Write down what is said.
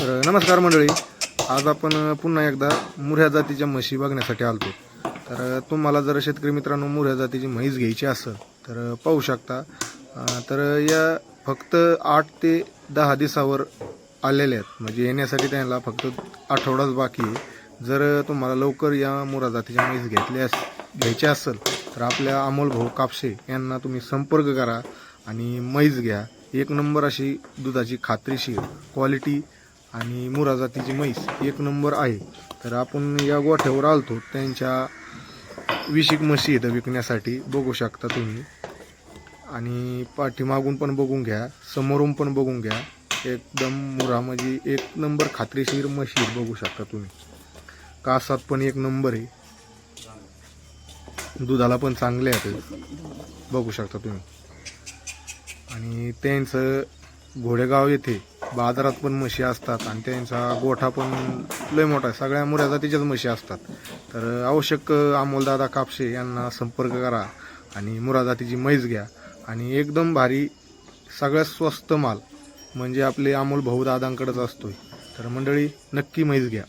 तर नमस्कार मंडळी. आज आपण पुन्हा एकदा मुऱ्या जातीच्या म्हशी बघण्यासाठी आलतो. तर तुम्हाला जर शेतकरी मित्रांनो मुऱ्या जातीची म्हैस घ्यायची असेल तर पाहू शकता. तर या फक्त आठ ते दहा दिवसावर आलेल्या आहेत. म्हणजे येण्यासाठी त्यांना फक्त आठवडाच बाकी आहे. जर तुम्हाला लवकर या मुरा जातीच्या म्हैस घेतल्या घ्यायची असेल तर आपल्या अमोल भाऊ कापशे यांना तुम्ही संपर्क करा आणि म्हैस घ्या. एक नंबर अशी दुधाची खात्रीशीर क्वालिटी आणि मुरा जातीची म्हैस एक नंबर आहे. तर आपण या गोठ्यावर आलतो. त्यांच्या विशिक म्हशी इथं विकण्यासाठी. बघू शकता तुम्ही. आणि पाठीमागून पण बघून घ्या. समोरून पण बघून घ्या. एकदम मुरा म्हणजे एक नंबर खात्रीशीर म्हशी बघू शकता तुम्ही. कासात पण एक नंबर आहे. दुधाला पण चांगले आहेत. बघू शकता तुम्ही. आणि त्यांचं घोडेगाव येथे बाजारात पण म्हशी असतात आणि त्यांचा गोठा पण लय मोठा आहे. सगळ्या मुऱ्या जातीच्याच म्हशी असतात. तर आवश्यक अमोलदादा कापशे यांना संपर्क करा आणि मुरा जातीची म्हैस घ्या. आणि एकदम भारी सगळ्यात स्वस्त माल म्हणजे आपले अमोल भाऊ दादांकडेच असतोय. तर मंडळी नक्की म्हैस घ्या.